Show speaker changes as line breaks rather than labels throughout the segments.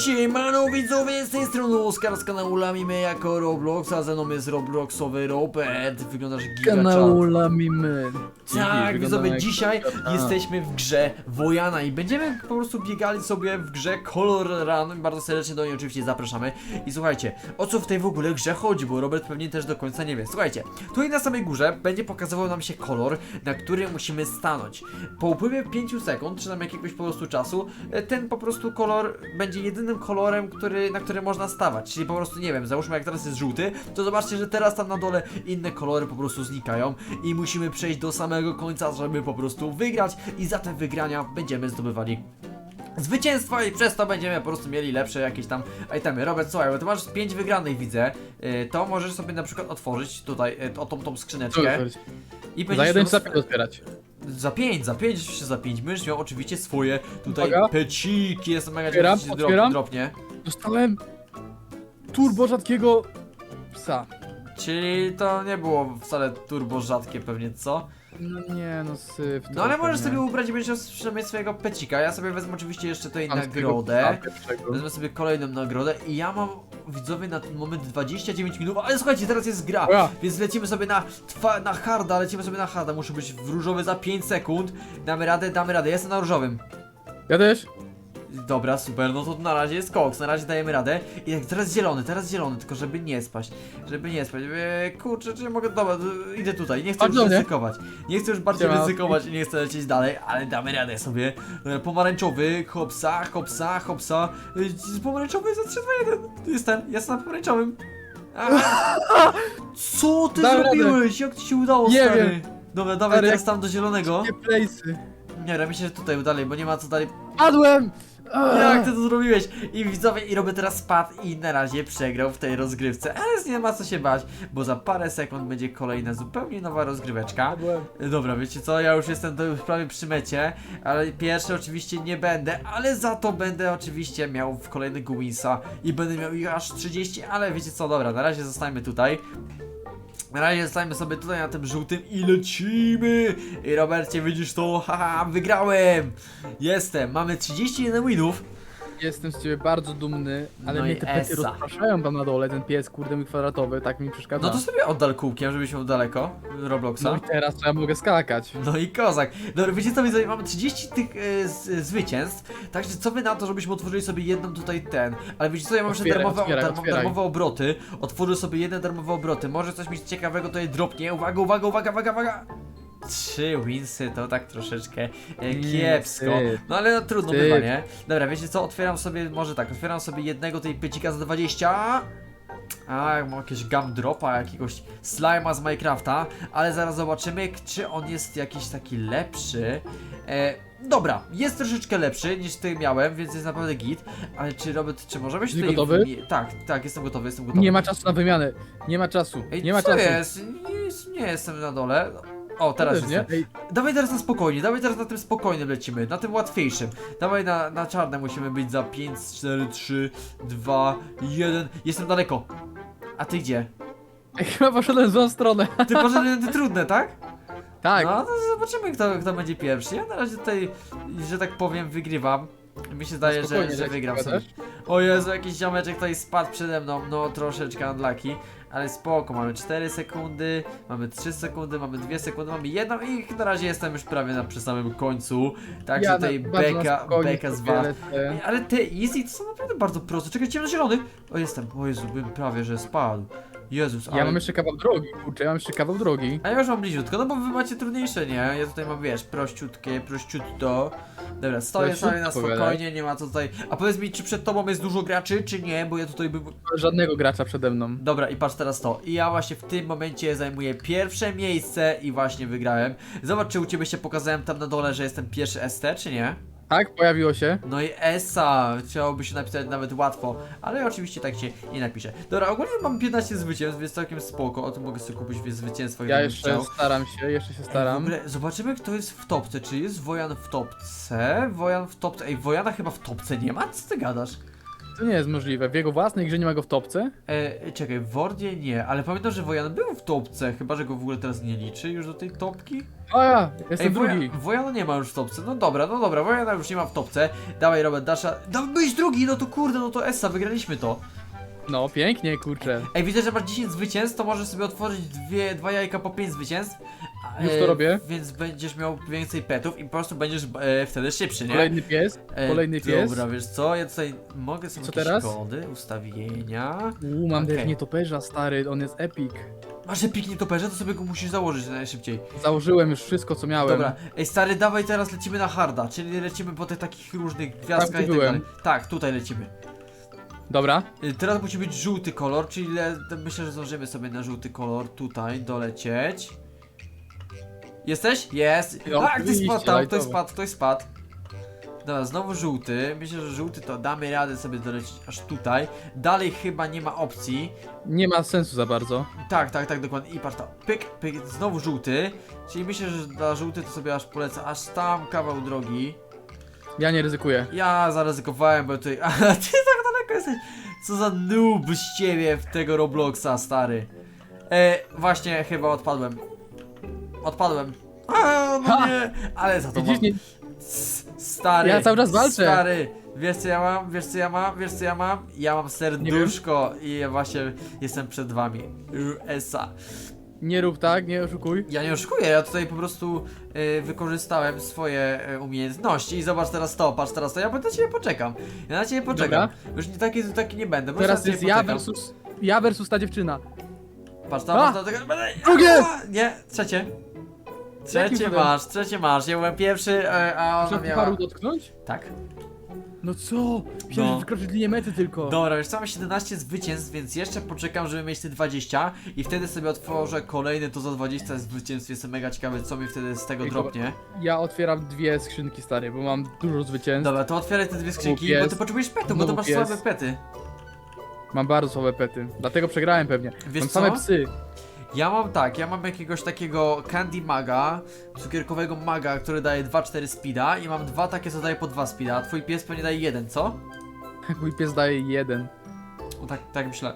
Siemano widzowie, z tej strony Oskar z kanału Lamimy jako Roblox, a ze mną jest Robloxowy Robert, wyglądasz.
Kanału Lamimy.
Tak, widzowie, dzisiaj jesteśmy w grze Wojana i będziemy po prostu biegali sobie w grze Color Run, bardzo serdecznie do niej oczywiście zapraszamy. I słuchajcie, o co w tej w ogóle grze chodzi, bo Robert pewnie też do końca nie wie. Słuchajcie, tutaj na samej górze będzie pokazywał nam się kolor, na który musimy stanąć. Po upływie 5 sekund, czy tam jakiegoś po prostu czasu, e, ten po prostu kolor będzie jedynym kolorem, który, na który można stawać. Czyli po prostu, nie wiem, załóżmy jak teraz jest żółty, to zobaczcie, że teraz tam na dole inne kolory po prostu znikają i musimy przejść do samego końca, żeby po prostu wygrać i za te wygrania będziemy zdobywali zwycięstwo i przez to będziemy po prostu mieli lepsze jakieś tam itemy. Robert, słuchaj, bo ty masz 5 wygranych widzę, y, to możesz sobie na przykład otworzyć tutaj y, o tą, tą skrzyneczkę i
Za
będziesz
jeden trzeba
swe-
pięć otwierać.
Za 5, za 5, oczywiście za 5. Będziesz miał oczywiście swoje tutaj
Uwaga.
peciki. Jestem mega
Otwieram,
ciekaw, czy
otwieram.
drop, dropnie.
Dostałem turbo rzadkiego psa.
Czyli to nie było wcale turbo rzadkie pewnie, co?
No nie, no syf.
No ale
trochę,
możesz
nie?
sobie ubrać i będziesz miał przynajmniej swojego pecika. Ja sobie wezmę oczywiście jeszcze tutaj
swojego
nagrodę.
psa pierwszego.
Wezmę sobie kolejną nagrodę i ja mam widzowie na ten moment 29 minut, ale słuchajcie, teraz jest gra,
Ła.
więc lecimy sobie na, twa, na harda, lecimy sobie na harda, muszę być w różowy za 5 sekund, damy radę, damy radę, jestem na różowym.
Ja też.
Dobra, super, no to na razie jest koks, na razie dajemy radę. I tak, teraz zielony, teraz zielony, tylko żeby nie spaść. Żeby nie spaść. Eee, kurczę, czy ja mogę. Dobra, idę tutaj, nie chcę już
do mnie.
ryzykować. Nie chcę już bardziej
Siema.
ryzykować i nie chcę lecieć dalej, ale damy radę sobie. Dobra, pomarańczowy, hopsa, hopsa, hopsa. Yy, pomarańczowy za 3, 2, 1. Jestem, jestem na pomarańczowym. Aha. Co ty
Dałem radę.
zrobiłeś? Jak ci się udało,
Nie
stary?
wiem.
Dobra, dawaj
Stary,
teraz tam do zielonego.
Nie place'y.
Nie, ja myślę, że tutaj dalej, bo nie ma co dalej
Padłem!
jak ty to zrobiłeś? I widzowie, i robię teraz spad i na razie przegrał w tej rozgrywce, ale nie ma co się bać, bo za parę sekund będzie kolejna zupełnie nowa rozgryweczka. Dobra, wiecie co, ja już jestem to już prawie przy mecie, ale pierwszy oczywiście nie będę, ale za to będę oczywiście miał w kolejnego winsa i będę miał ich aż 30, ale wiecie co, dobra, na razie zostańmy tutaj. Na razie zostańmy sobie tutaj na tym żółtym i lecimy! I Robercie, widzisz to? Haha, wygrałem! Jestem, mamy 31 winów.
Jestem z ciebie bardzo dumny, ale
No
mnie
i
te pety rozpraszają tam na dole, ten pies kurde mi kwadratowy, tak mi przeszkadza.
No to sobie oddal kółkiem, żebyś miał daleko Robloxa.
No i teraz to ja mogę skakać.
No i kozak. Dobra, wiecie co, widzowie, mamy 30 tych e, z, zwycięstw, także co wy na to, żebyśmy otworzyli sobie jedną tutaj ten, ale wiecie co, ja mam jeszcze
Otwieraj,
darmowe,
otwieraj,
darmo,
otwieraj.
darmowe obroty, otworzę sobie jedne darmowe obroty, może coś mi ciekawego tutaj dropnie, uwaga, uwaga, uwaga, uwaga, uwaga! Trzy winsy to tak troszeczkę e, kiepsko. No ale no, trudno bywa, nie? Dobra, wiecie co, otwieram sobie, może tak, otwieram sobie jednego tej pycika za 20. A, mam jakiegoś gum dropa, jakiegoś slima z Minecrafta, ale zaraz zobaczymy, k- czy on jest jakiś taki lepszy. E, dobra, jest troszeczkę lepszy niż ty miałem, więc jest naprawdę git. Ale czy Robert, czy możemy się
Jesteś
tutaj...
gotowy?
Nie, tak, tak, jestem gotowy, jestem gotowy.
Nie ma czasu na wymianę. Nie ma czasu.
Ej,
Nie ma
co
czasu.
jest? Nie, jest? Nie jestem na dole. O, teraz
Też nie?
jestem.
Ej,
Dawaj teraz na spokojnie, dawaj teraz na tym spokojnym lecimy, na tym łatwiejszym. Dawaj na, na czarne musimy być za 5, 4, 3, 2, 1. Jestem daleko. A ty gdzie?
ej, chyba poszedłem w złą stronę.
Ty poszedłeś na trudne, tak?
Tak.
No to zobaczymy kto, kto będzie pierwszy. Ja na razie tutaj, że tak powiem, wygrywam. Mi się zdaje, że,
spokojnie,
że
tak
wygram sobie. O Jezu, jakiś ziomeczek tutaj spadł przede mną, no troszeczkę unlucky, ale spoko, mamy 4 sekundy, mamy 3 sekundy, mamy 2 sekundy, mamy jedną i na razie jestem już prawie na, przy samym końcu, także
Ja
tutaj beka, beka z was. Ale te easy to są naprawdę bardzo proste, czekajcie na zielony, o jestem, o Jezu, bym prawie, że spadł, Jezus, ale...
Ja mam jeszcze kawał drogi, kurczę, ja mam jeszcze kawał drogi.
A ja już mam bliziutko, no bo wy macie trudniejsze, nie? Ja tutaj mam, wiesz, prościutkie, prościutto. Dobra, stoję
Prościutko,
sobie na spokojnie, nie ma co tutaj... A powiedz mi, czy przed tobą jest dużo graczy, czy nie? Bo ja tutaj bym...
Żadnego gracza przede mną.
Dobra, i patrz teraz to. I ja właśnie w tym momencie zajmuję pierwsze miejsce i właśnie wygrałem. Zobacz, czy u ciebie się pokazałem tam na dole, że jestem pierwszy ST, czy nie?
Tak, pojawiło się.
No i Esa, chciałoby się napisać nawet łatwo, ale oczywiście tak się nie napisze. Dobra, ogólnie mam 15 zwycięstw, więc całkiem spoko, o tym mogę sobie kupić więc zwycięstwo,
Ja jeszcze
chciał.
staram się, jeszcze się
Ej,
staram.
ogóle zobaczymy kto jest w topce. Czy jest Wojan w topce? Wojan w topce. Ej, Wojana chyba w topce nie ma? Co ty gadasz?
To nie jest możliwe. W jego własnej grze nie ma go w topce?
E, czekaj, w Wordzie nie, ale pamiętam, że Wojan był w topce, chyba, że go w ogóle teraz nie liczy już do tej topki.
A ja, jestem
Woja-
drugi.
Wojana nie ma już w topce, no dobra, no dobra, Wojana już nie ma w topce. Dawaj Robert, Dasza, da, byłeś drugi, no to kurde, no to Essa, wygraliśmy to.
No, pięknie, kurczę.
Ej, widzę, że masz 10 zwycięstw, to możesz sobie otworzyć dwie, dwa jajka po 5 zwycięstw.
Już to robię.
Więc będziesz miał więcej petów i po prostu będziesz e, wtedy szybszy, nie?
Kolejny pies,
E,
kolejny pies.
Dobra, wiesz co, ja tutaj mogę sobie
Co
jakieś
teraz?
kody, ustawienia.
Uuu, mam
Okej.
okay. nietoperza, stary, on jest epic.
Masz że piknie toperze, to sobie go musisz założyć najszybciej.
Założyłem już wszystko, co miałem.
Dobra, ej stary, dawaj teraz lecimy na harda, czyli lecimy po tych takich różnych gwiazdkach i tak
byłem.
dalej. Tak, tutaj lecimy.
Dobra,
Y, Teraz musi być żółty kolor, czyli le, myślę, że zdążymy sobie na żółty kolor tutaj dolecieć. Jesteś? Jest!
No,
Tak, ktoś
oczywiście,
spadł tam, ktoś spadł, ktoś spadł. Dobra, znowu żółty. Myślę, że żółty to damy radę sobie dolecieć aż tutaj. Dalej chyba nie ma opcji.
nie ma sensu za bardzo.
Tak, tak, tak, dokładnie. I patrz to. Pyk, pyk, znowu żółty. Czyli myślę, że dla żółty to sobie aż polecę aż tam kawał drogi.
Ja nie ryzykuję.
Ja zaryzykowałem, bo tutaj. A ty tak daleko jesteś. Co za noob z ciebie w tego Robloxa, stary. E, właśnie chyba odpadłem. Odpadłem. A, no nie, ale za to
Widzisz,
mam.
nie,
S- Stary.
Ja cały czas walczę.
Stary. Wiesz co ja mam? Wiesz co ja mam? Wiesz co ja mam? Ja mam serduszko i ja właśnie jestem przed wami. USA.
nie rób tak, nie oszukuj.
Ja nie oszukuję, ja tutaj po prostu y, wykorzystałem swoje y, umiejętności i zobacz teraz to, patrz teraz to, ja na ciebie poczekam. Ja na ciebie poczekam. Już nie taki, taki nie będę, bo
Teraz
na ciebie
jest ja
poczekam.
versus... Ja versus ta dziewczyna.
Patrz tam,
A!
patrz tam, tego-
Drugie!
A! Nie, trzecie. Trzecie masz, trzecie masz. Ja byłem pierwszy, e, a ona
Muszę
miała...
paru dotknąć?
Tak.
No co? Myślałem,
No.
wykroczyć linię mety tylko.
Dobra, już mam 17 zwycięstw, więc jeszcze poczekam, żeby mieć te 20 i wtedy sobie otworzę kolejny to za 20 zwycięstw. Jestem mega ciekawy, co mi wtedy z tego
Ej,
dropnie.
Ja otwieram dwie skrzynki, stary, bo mam dużo zwycięstw.
Dobra, to otwieraj te dwie skrzynki, bo ty potrzebujesz petu, bo to
Znowu
masz
pies.
słabe pety.
Mam bardzo słabe pety. Dlatego przegrałem pewnie.
Wiesz
mam
co?
same psy.
Ja mam tak, ja mam jakiegoś takiego Candy Maga, cukierkowego maga, który daje 2-4 speeda i mam dwa takie, co daje po 2 speeda, a twój pies pewnie daje jeden, co?
Mój pies daje jeden.
O, tak, tak myślę.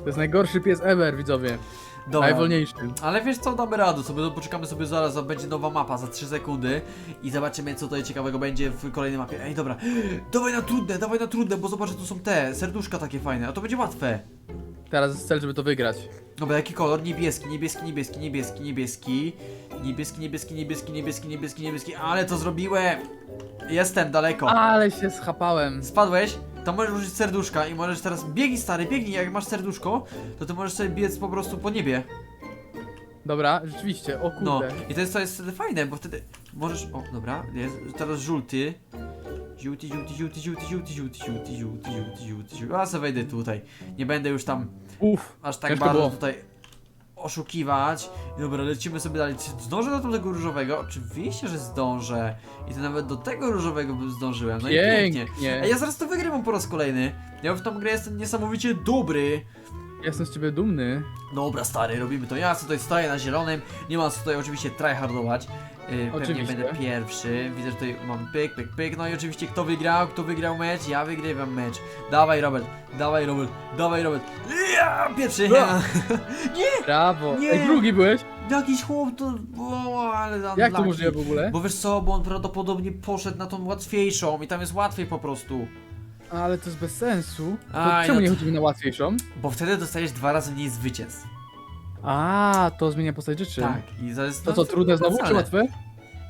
To jest najgorszy pies ever, widzowie.
Dobra.
Najwolniejszy.
Ale wiesz co, damy radę sobie, no poczekamy sobie zaraz, a będzie nowa mapa za 3 sekundy i zobaczymy co tutaj ciekawego będzie w kolejnej mapie. Ej, dobra, dawaj na trudne, dawaj na trudne, bo zobacz, tu są te serduszka takie fajne, a to będzie łatwe.
Teraz jest cel, żeby to wygrać.
Dobra, jaki kolor? Niebieski, niebieski, niebieski, niebieski, niebieski. Niebieski, niebieski, niebieski, niebieski, niebieski, niebieski. Ale to zrobiłem! Jestem daleko.
Ale się schapałem.
Spadłeś? To możesz użyć serduszka i możesz teraz... Biegnij stary, biegnij, jak masz serduszko, to ty możesz sobie biec po prostu po niebie.
Dobra, rzeczywiście, o kurde.
No, i to jest, to jest wtedy fajne, bo wtedy możesz... O, dobra, jest teraz żółty. Żółty, żółty, żółty, żółty, żółty, żółty, żółty, żółty, żółty, żółty, żółty. A wejdę tutaj. Nie będę już tam
Uff,
aż tak
Ciężko
bardzo
było.
tutaj oszukiwać. Dobra, lecimy sobie dalej. Czy zdążę do tego różowego? Oczywiście, że zdążę. I to nawet do tego różowego bym zdążyłem. No i pięknie.
pięknie.
A ja zaraz to wygrywam po raz kolejny. Ja w tą grę jestem niesamowicie dobry.
Jestem z ciebie dumny.
Dobra, stary, robimy to. Ja tutaj stoję na zielonym. Nie ma co tutaj oczywiście tryhardować. Yy, pewnie
Oczywiście.
będę pierwszy. Widzę, że tutaj mam pyk, pyk, pyk. No i oczywiście kto wygrał, kto wygrał mecz? Ja wygrywam mecz. Dawaj Robert, dawaj Robert, dawaj Robert. Ja, pierwszy.
No.
Nie,
Brawo.
Nie.
Ej, drugi byłeś?
Jakiś chłop to. O, ale
Jak to
unlucky.
możliwe w ogóle?
Bo wiesz co, bo on prawdopodobnie poszedł na tą łatwiejszą i tam jest łatwiej po prostu.
Ale to jest bez sensu. To
Aj,
czemu
no
nie
to-
chodzimy na łatwiejszą?
Bo wtedy dostajesz dwa razy mniej zwycięstw.
A, to zmienia postać rzeczy.
Tak, i to jest.
To co, trudne znowu czy łatwe?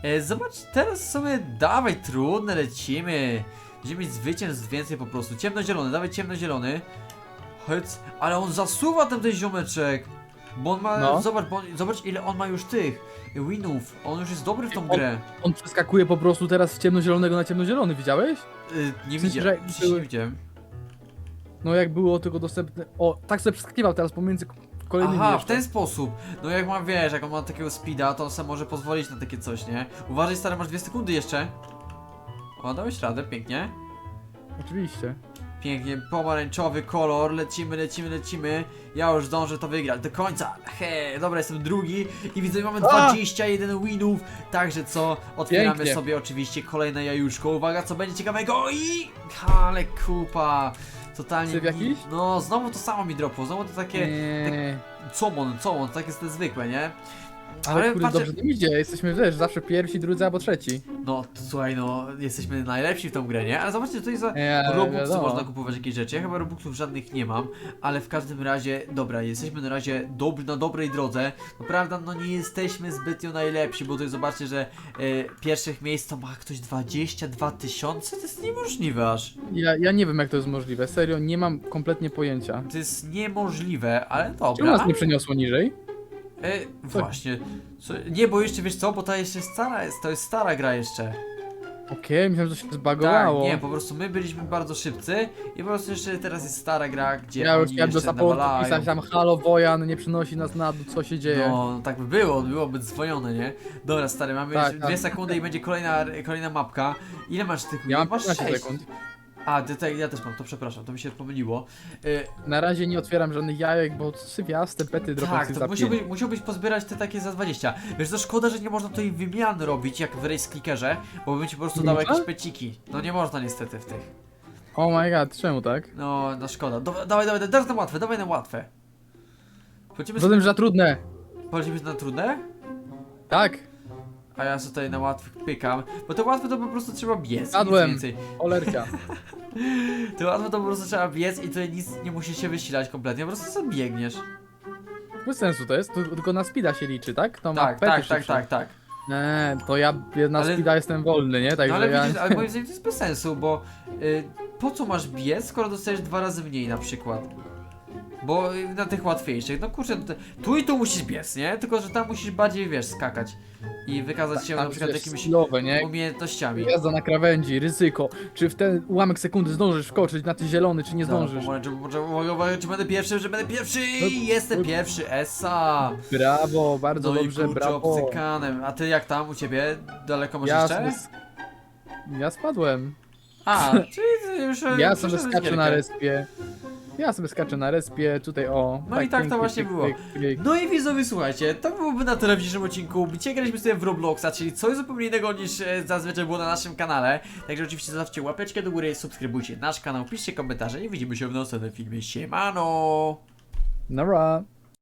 E, zobacz, teraz sobie dawaj trudne, lecimy. Będziemy mieć zwycięstw więcej po prostu. Ciemnozielony, dawaj ciemnozielony. Chodź, ale on zasuwa ten ziomeczek. Bo on ma,
No.
zobacz, bo on, zobacz ile on ma już tych winów. On już jest dobry w tą grę.
On przeskakuje po prostu teraz z ciemnozielonego na ciemnozielony, widziałeś?
Y, nie
sensie,
widziałem,
że
nie
były-
widziałem.
No jak było tylko dostępne... O, tak sobie przeskakiwał teraz pomiędzy k- kolejnymi
Aha, w
jeszcze.
ten sposób. No jak ma, wiesz, jak on ma takiego speeda, to on sobie może pozwolić na takie coś, nie? Uważaj, stary, masz dwie sekundy jeszcze. O, dałeś radę, pięknie.
Oczywiście.
Pięknie, pomarańczowy kolor, lecimy, lecimy, lecimy. Ja już zdążę to wygrać do końca. He, dobra, jestem drugi i widzę, mamy
A!
21 winów. Także co, otwieramy
Pięknie.
sobie oczywiście kolejne jajuszko. Uwaga, co będzie ciekawego i... Ale kupa. Totalnie...
Syf jakiś?
No, znowu to samo mi dropło, znowu to takie...
Nie.
Comon, comon, takie jest zwykłe, nie?
Ale,
Ale
kurde,
patrzę-
dobrze nie idzie. Jesteśmy wiesz, zawsze pierwsi, drudzy albo trzeci.
No, to, słuchaj, no, jesteśmy najlepsi w tą grę, nie? Ale zobaczcie, tutaj za
Nie,
Robuxy
wiadomo.
można kupować jakieś rzeczy. Ja chyba Robuxów żadnych nie mam, ale w każdym razie, dobra, jesteśmy na razie dob na dobrej drodze. No prawda, no nie jesteśmy zbytnio najlepsi, bo tutaj zobaczcie, że e, pierwszych miejsc to ma ktoś 22 tysiące? To jest niemożliwe aż.
Ja, ja nie wiem jak to jest możliwe. Serio, nie mam kompletnie pojęcia.
To jest niemożliwe, ale
Czemu
dobra.
nas nie przeniosło niżej?
E, właśnie. Co, nie, bo jeszcze wiesz co, bo ta jeszcze stara jest, to jest stara gra jeszcze.
Okej, myślałem, że to się
Tak,
zbagowało.
nie, po prostu my byliśmy bardzo szybcy i po prostu jeszcze teraz jest stara gra, gdzie
ja już
oni
chciałem do
jeszcze
supportu
nawalają.
pisać tam halo Wojan, nie przynosi nas na dół, co się dzieje.
No, no tak by było, byłoby dzwonione, nie? Dobra, stary, mamy
Tak,
jeszcze
tak.
dwie sekundy i będzie kolejna, kolejna mapka. Ile masz tych
Ja mam
Masz
15
sześć.
sekund.
A, ty, ja też mam, to przepraszam, to mi się pomyliło. Y,
Na razie nie otwieram żadnych jajek, bo syfiaste pety
tak, to
za
musiałbyś,
pięć.
musiałbyś pozbierać te takie za 20. Wiesz, to szkoda, że nie można tutaj wymian robić, jak w Race Clickerze, bo bym ci po prostu
Nie
dał
można?
jakieś peciki. No nie można niestety w tych.
Oh my god, czemu tak?
No, no szkoda. Do, dawaj, dawaj, dawaj na łatwe, dawaj na łatwe. Polecimy,
Zatem, że za trudne.
polecimy na trudne?
Tak,
A ja sobie tutaj na łatwych pykam, bo te łatwe to po prostu trzeba biec, nic
Padłem.
więcej.
olerka.
Te łatwe to po prostu trzeba biec i tutaj nic nie musisz się wysilać kompletnie, po prostu sobie biegniesz.
Bez sensu to jest, to tylko na speeda się liczy, tak? To ma
Tak,
pety
tak, tak,
szybsze.
tak, tak.
Nie, to ja na
Ale-
speeda jestem wolny, nie? Także
No ale
ja...
widzisz, ale moim zdaniem to jest bez sensu, bo y, po co masz biec, skoro dostajesz dwa razy mniej na przykład? Bo na tych łatwiejszych, no kurczę, tu i tu musisz biec, nie? Tylko, że tam musisz bardziej, wiesz, skakać i wykazać się na przykład jakimiś
nie?
umiejętnościami.
Jazda na krawędzi, ryzyko. Czy w ten ułamek sekundy zdążysz wskoczyć na ten zielony, czy nie zdążysz?
Pomarańczy, pomarańczy, uwaga, uwaga, czy będę pierwszy, czy będę pierwszy?
No,
Jestem
no.
pierwszy, Essa!
Brawo, bardzo
No i
dobrze,
kurczę,
brawo.
obcykanem. A ty jak tam u ciebie? Daleko masz jeszcze?
ja spadłem.
A, czyli już
Ja sobie skaczę na respie. Ja sobie skaczę na respie, tutaj o.
No i tak to
pięknie,
właśnie było. No i widzowie, słuchajcie, to byłoby na tyle w dzisiejszym odcinku. Dzisiaj graliśmy sobie w Robloxa, czyli coś zupełnie innego niż e, zazwyczaj było na naszym kanale. Także oczywiście zostawcie łapeczkę do góry, subskrybujcie nasz kanał, piszcie komentarze i widzimy się w następnym filmie. Siemano!
Nara.